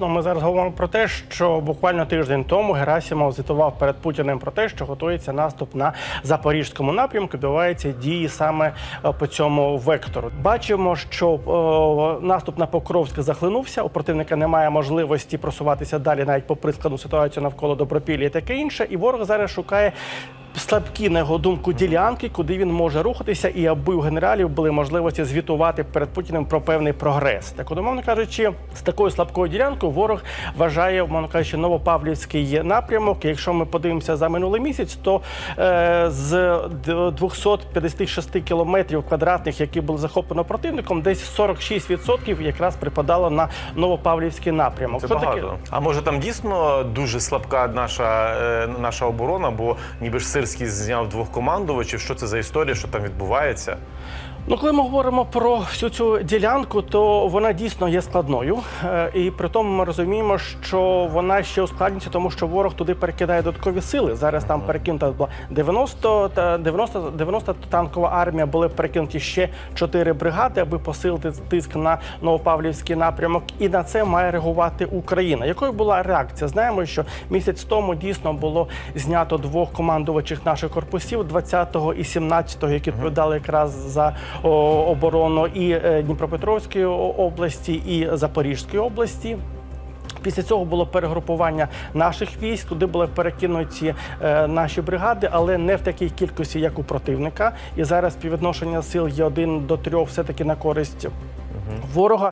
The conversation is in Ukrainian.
Ну, ми зараз говоримо про те, що буквально тиждень тому Герасимов звітував перед Путіним про те, що готується наступ на запорізькому напрямку. Відбуваються дії саме е, по цьому вектору. Бачимо, що е, наступ на Покровськ захлинувся. У противника немає можливості просуватися далі, навіть попри складну ситуацію навколо Добропілля і таке інше. І ворог зараз шукає. Слабкі, на його думку, ділянки, куди він може рухатися, і аби у генералів були можливості звітувати перед Путіним про певний прогрес. Так, умовно кажучи, з такою слабкою ділянкою ворог вважає, умовно кажучи, Новопавлівський напрямок. І Якщо ми подивимося за минулий місяць, то е, з д- 256 кілометрів квадратних, які були захоплено противником, десь 46% якраз припадало на Новопавлівський напрямок. Це Що таке? А може там дійсно дуже слабка наша, е, наша оборона, бо ніби ж Сирський зняв двох командувачів. Що це за історія, що там відбувається? Ну, коли ми говоримо про всю цю ділянку, то вона дійсно є складною. Е, І при тому ми розуміємо, що вона ще ускладнюється, тому що ворог туди перекидає додаткові сили. Зараз там перекинута була 90, та 90, 90 танкова армія, були перекинуті ще 4 бригади, аби посилити тиск на Новопавлівський напрямок. І на це має реагувати Україна. Якою була реакція? Знаємо, що місяць тому дійсно було знято двох командувачів наших корпусів 20-го і 17-го, які відповідали якраз за оборону і е, Дніпропетровської області, і Запорізької області. Після цього було перегрупування наших військ. Туди були перекинуті е, наші бригади, але не в такій кількості, як у противника. І зараз співвідношення сил є один до трьох, все таки на користь ворога.